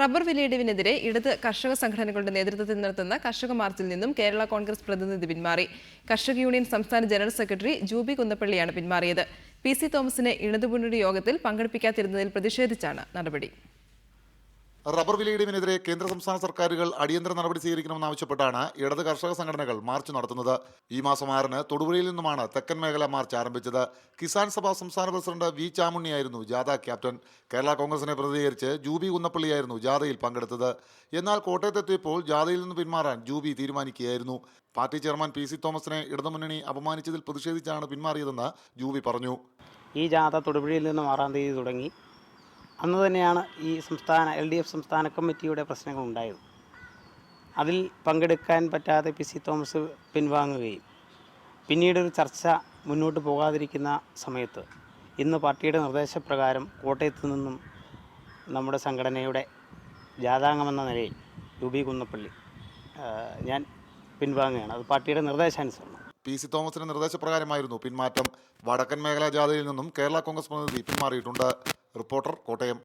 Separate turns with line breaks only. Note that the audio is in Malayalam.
റബ്ബർ വിലയിടിവിനെതിരെ ഇടത് കർഷക സംഘടനകളുടെ നേതൃത്വത്തിൽ നടത്തുന്ന കർഷക മാർച്ചിൽ നിന്നും കേരള കോൺഗ്രസ് പ്രതിനിധി പിന്മാറി. കർഷക യൂണിയൻ സംസ്ഥാന ജനറൽ സെക്രട്ടറി ജൂബി കുന്നപ്പള്ളിയാണ് പിന്മാറിയത്. പി സി തോമസിനെ ഇടതുമുന്നണി യോഗത്തിൽ പങ്കെടുപ്പിക്കാതിരുന്നതിൽ പ്രതിഷേധിച്ചാണ് നടപടി.
റബ്ബർ വിലയിടിവിനെതിരെ കേന്ദ്ര സംസ്ഥാന സർക്കാരുകൾ അടിയന്തര നടപടി സ്വീകരിക്കണമെന്നാവശ്യപ്പെട്ടാണ് ഇടത് കർഷക സംഘടനകൾ മാർച്ച് നടത്തുന്നത്. ഈ മാസം ആറിന് തൊടുപുഴയിൽ നിന്നുമാണ് തെക്കൻ മേഖല മാർച്ച് ആരംഭിച്ചത്. കിസാൻ സഭ സംസ്ഥാന പ്രസിഡന്റ് വി ചാമുണ്ണിയായിരുന്നു ജാഥ ക്യാപ്റ്റൻ. കേരള കോൺഗ്രസിനെ പ്രതിനിധീകരിച്ച് ജൂബി കുന്നപ്പള്ളിയായിരുന്നു ജാഥയിൽ പങ്കെടുത്തത്. എന്നാൽ കോട്ടയത്തെത്തിയപ്പോൾ ജാഥയിൽ നിന്ന് പിന്മാറാൻ ജൂബി തീരുമാനിക്കുകയായിരുന്നു. പാർട്ടി ചെയർമാൻ പി സി തോമസിനെ ഇടതുമുന്നണി അപമാനിച്ചതിൽ പ്രതിഷേധിച്ചാണ് പിന്മാറിയതെന്ന് ജൂബി പറഞ്ഞു.
ഈ ജാഥ തൊടുപുഴയിൽ നിന്ന് ആറാം തീയതി തുടങ്ങി. അന്ന് തന്നെയാണ് ഈ സംസ്ഥാന എൽ ഡി എഫ് സംസ്ഥാന കമ്മിറ്റിയുടെ പ്രശ്നങ്ങൾ ഉണ്ടായത് അതിൽ പങ്കെടുക്കാൻ പറ്റാതെ പി സി തോമസ് പിൻവാങ്ങുകയും പിന്നീടൊരു ചർച്ച മുന്നോട്ട് പോകാതിരിക്കുന്ന സമയത്ത് ഇന്ന് പാർട്ടിയുടെ നിർദ്ദേശപ്രകാരം കോട്ടയത്ത് നിന്നും നമ്മുടെ സംഘടനയുടെ ജാതാംഗമെന്ന നിലയിൽ രൂപി കുന്നപ്പള്ളി ഞാൻ പിൻവാങ്ങുകയാണ്. അത് പാർട്ടിയുടെ നിർദ്ദേശാനുസരണം.
പി സി തോമസിന്റെ നിർദ്ദേശപ്രകാരമായിരുന്നു പിന്മാറ്റം. വടക്കൻ മേഖലാ ജാഥയിൽ നിന്നും കേരള കോൺഗ്രസ് പ്രതിനിധി പിന്മാറിയിട്ടുണ്ട്. റിപ്പോർട്ടർ കോട്ടയം